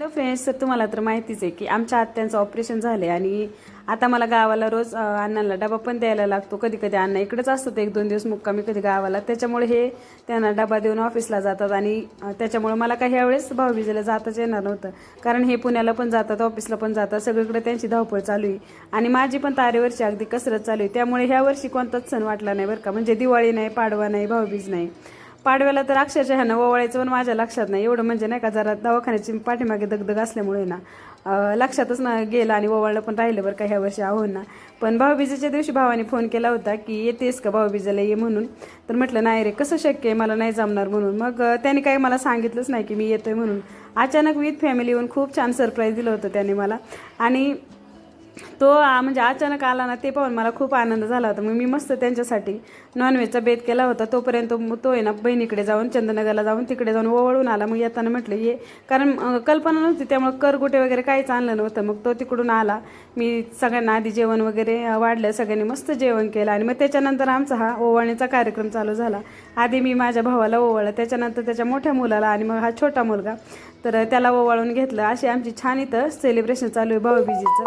Hello friends तर तुम्हाला तर माहितीच आहे की आमच्या आत्यांचं ऑपरेशन झालं आहे आणि आता मला गावाला रोज अण्णाला अण्णांना डबा पण द्यायला लागतो. कधी कधी अण्णा इकडेच असतात एक दोन दिवस मुक्कामी कधी गावाला. त्याच्यामुळे हे त्यांना डबा देऊन ऑफिसला जातात आणि त्याच्यामुळे मला काही यावेळेस भाऊबीजेला जाताच येणार नव्हतं. कारण हे पुण्याला पण जातात ऑफिसला पण जातात. सगळीकडे त्यांची धावपळ चालू आहे. आणि माझी पण तारेवरची अगदी कसरत चालू आहे. त्यामुळे ह्या वर्षी कोणताच सण वाटला नाही बरं का. म्हणजे दिवाळी नाही पाडवा नाही भाऊबीज नाही. पाडव्याला तर अक्षरशः ह्यानं ओवाळायचं पण माझ्या लक्षात नाही. एवढं म्हणजे नाही का जरा दवाखान्याची पाठीमागे दगदग असल्यामुळे ना लक्षातच ना गेलं आणि ओवाळलं पण राहिलं बरं का ह्या वर्षी आहो ना. पण भाऊबीजेच्या दिवशी भावाने फोन केला होता की येतेस का भाऊबीजेला ये म्हणून? तर म्हटलं नाही रे कसं शक्य आहे? मला नाही जमणार म्हणून. मग त्याने काही मला सांगितलंच नाही की मी येतोय म्हणून. अचानक विथ फॅमिली येऊन खूप छान सरप्राईज दिलं होतं त्याने मला. आणि तो म्हणजे अचानक आला ना ते पाहून मला खूप आनंद झाला होता. मग मी मस्त त्यांच्यासाठी नॉनव्हेजचा बेत केला होता. तोपर्यंत मग तो आहे ना बहिणीकडे जाऊन चंदनगरला जाऊन तिकडे जाऊन ओवळून आला. मग येताना म्हटलं ये. कारण कल्पना नव्हती त्यामुळे करगुटे वगैरे काहीच आणलं नव्हतं. मग तो तिकडून आला. मी सगळ्यांना आधी जेवण वगैरे वाढलं. सगळ्यांनी मस्त जेवण केलं. आणि मग त्याच्यानंतर आमचा हा ओवाळणीचा कार्यक्रम चालू झाला. आधी मी माझ्या भावाला ओवाळलं. त्याच्यानंतर त्याच्या मोठ्या मुलाला आणि मग हा छोटा मुलगा तर त्याला ओवाळून घेतलं. अशी आमची छान इथं सेलिब्रेशन चालू आहे भाऊबीजीचं.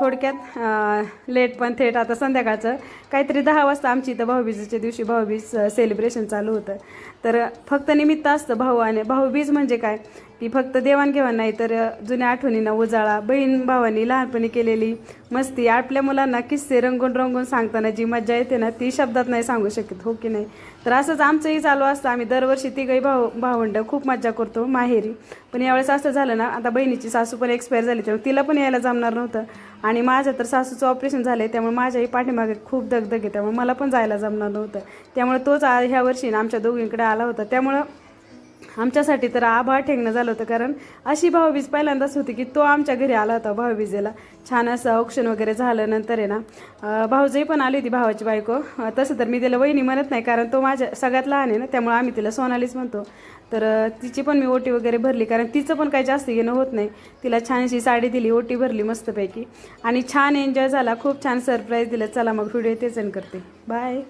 थोडक्यात लेट पण थेट आता संध्याकाळचं. काहीतरी दहा वाजता आमची इथं भाऊबीजेच्या दिवशी भाऊबीज सेलिब्रेशन चालू होतं. तर फक्त निमित्त असतं भाऊ आणि भाऊबीज म्हणजे काय? की फक्त देवाणघेवाण नाही तर जुन्या आठवणींना उजाळा बहीण भावांनी लहानपणी केलेली मस्ती आपल्या मुलांना किस्से रंगून रंगून सांगताना जी मजा येते ना ती शब्दात नाही सांगू शकत हो की नाही? तर असंच आमचंही चालू असतं. आम्ही दरवर्षी तिघही भाऊ भावंड खूप मजा करतो माहेरी. पण यावेळेस असं झालं ना आता बहिणीची सासू पण एक्सपायर झाली त्यामुळे तिला पण यायला जमणार नव्हतं. आणि माझं तर सासूचं ऑपरेशन झालं आहे त्यामुळे माझ्याही पाठीमागे खूप दगदग आहे. त्यामुळे मला पण जायला जमणार नव्हतं. त्यामुळे तोच आ- ह्या वर्षी ना आमच्या दोघींकडे आला होता. त्यामुळं आमच्यासाठी तर आभाळ ठेंगणं झालं होतं कारण अशी भाऊबीज पहिल्यांदाच होती की तो आमच्या घरी आला होता भाऊबीजेला. छान असं औक्षण वगैरे झालं नंतर आहे ना अं, पण आली होती भावाची बायको. तसं तर मी त्याला वहिनी म्हणत नाही कारण तो माझ्या सगळ्यात लहान आहे ना त्यामुळे आम्ही तिला सोनालीच म्हणतो. तर तिची पण मी ओटी वगैरे भरली कारण तिचं पण काही जास्त घेणं होत नाही. तिला छानशी साडी दिली ओटी भरली मस्तपैकी. आणि छान एन्जॉय झाला खूप छान सरप्राईज दिलं. चला मग व्हिडिओ तेच एंड करते. बाय.